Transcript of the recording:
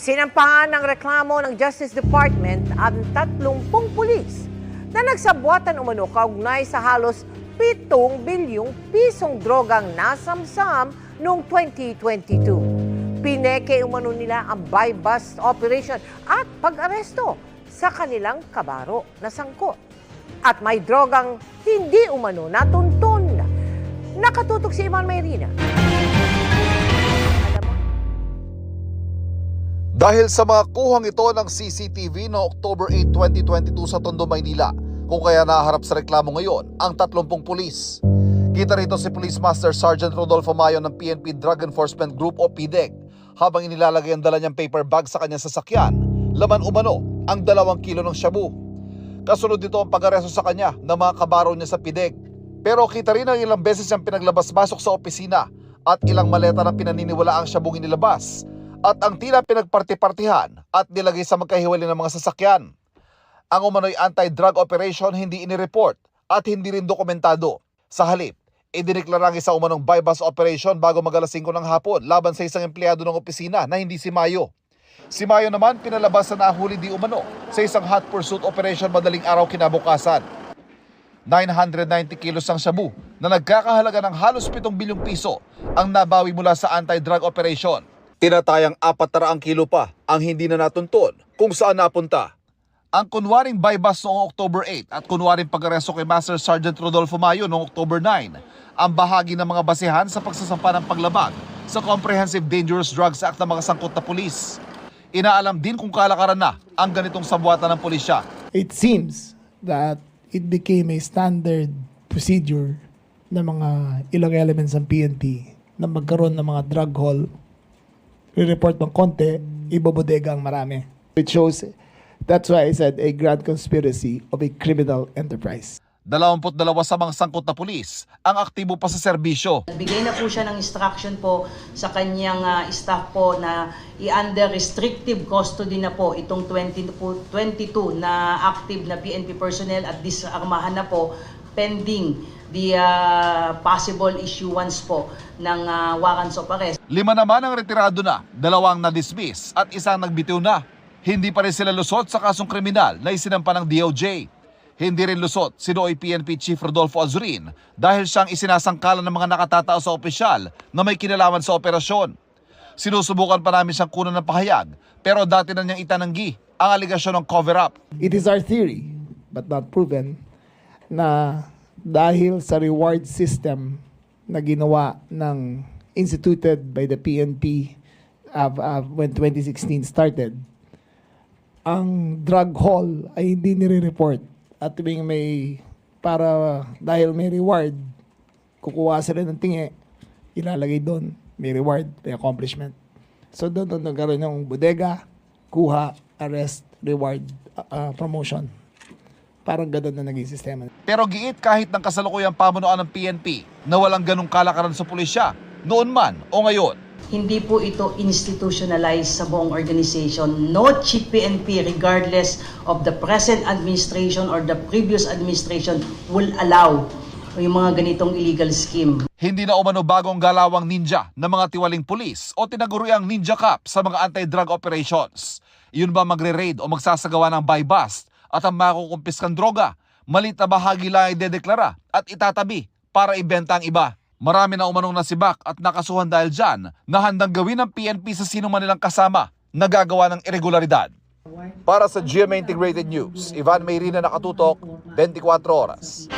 Sinampahan ng reklamo ng Justice Department ang 30 pulis na nagsabwatan umano kaugnay sa halos 7 bilyong pisong drogang nasamsam noong 2022. Pineke umano nila ang buy-bust operation at pag-aresto sa kanilang kabaro na sangkot. At may drogang hindi umano natuntun. Nakatutok si Iman Mayrina. Dahil sa mga kuhang ito ng CCTV noong October 8, 2022 sa Tondo, Maynila, kung kaya naharap sa reklamo ngayon ang 30 pulis. Kita rito si Police Master Sergeant Rodolfo Mayo ng PNP Drug Enforcement Group o PDEG habang inilalagay ang dala niyang paper bag sa kanyang sasakyan, laman umano ang dalawang kilo ng shabu. Kasunod dito ang pag-aresto sa kanya ng mga kabaro niya sa PDEG. Pero kita rin ang ilang beses siyang pinaglabas-masok sa opisina at ilang maleta ng pinaniniwala ang shabong inilabas at ang tila pinagparti-partihan at nilagay sa magkahiwalay ng mga sasakyan. Ang umano'y anti-drug operation hindi inireport at hindi rin dokumentado. Sa halip, idineklara ang isa umanong buy-bust operation bago mag alas 5 ng hapon laban sa isang empleyado ng opisina na hindi si Mayo. Si Mayo naman pinalabas na nahuli di umano sa isang hot pursuit operation madaling araw kinabukasan. 990 kilos ang shabu na nagkakahalaga ng halos 7 bilyong piso ang nabawi mula sa anti-drug operation. Tinatayang 400 kilo pa ang hindi na natuntun kung saan napunta. Ang kunwaring buy-bust noong October 8 at kunwaring pag-aresto kay Master Sergeant Rodolfo Mayo noong October 9 ang bahagi ng mga basehan sa pagsasampa ng paglabag sa Comprehensive Dangerous Drugs Act ng mga sangkot na pulis. Inaalam din kung kalakaran na ang ganitong sabuatan ng pulisya. it seems that it became a standard procedure ng mga ilang elements ng PNP na magkaroon ng mga drug haul, re-report ng konti, ibobodega ang marami. It shows, that's why I said a grand conspiracy of a criminal enterprise. 22 sa mga sangkot na pulis ang aktibo pa sa serbisyo. Bigay na po siya ng instruction po sa kanyang ah, staff po na i-under restrictive custody na po itong 20, po- 22 na active na PNP personnel at disarmahan na po pending the ah, possible issuance po ng ah, warrants of arrest. Lima naman ang retirado na, dalawang na-dismiss at isang nagbitiw na. Hindi pa rin sila lusot sa kasong kriminal na isinampa ng DOJ. Hindi rin lusot si Noy PNP Chief Rodolfo Azurin dahil siyang isinasangkalan ng mga nakatatao sa opisyal na may kinalaman sa operasyon. Sinusubukan pa namin siyang kunan ng pahayag pero dati na niyang itananggi ang aligasyon ng cover-up. It is our theory, but not proven, na dahil sa reward system na ginawa ng instituted by the PNP uh, uh, when 2016 started, ang drug haul ay hindi nire-report. At tuwing may para dahil may reward kukuha sila ng tingi ilalagay doon may reward may accomplishment. So doon doon nagkaroon ng bodega kuha arrest reward uh, uh, promotion parang ganun na naging sistema Pero giit kahit ng kasalukuyang pamunuan ng PNP na walang ganong kalakaran sa pulisya, noon man o ngayon. Hindi po ito institutionalized sa buong organization. No chief PNP regardless of the present administration or the previous administration will allow yung mga ganitong illegal scheme. Hindi na umano bagong galawang ninja ng mga tiwaling pulis o tinaguriang ninja cop sa mga anti-drug operations. Yun ba magre-raid o magsasagawa ng buy-bust at ang makukumpiskang droga, malit na bahagi lang ay dedeklara at itatabi para ibenta ang iba. Marami na umanong nasibak at nakasuhan dahil dyan na handang gawin ng PNP sa sino man nilang kasama na gagawa ng irregularidad. Para sa GMA Integrated News, Ivan Mayrina nakatutok, 24 oras.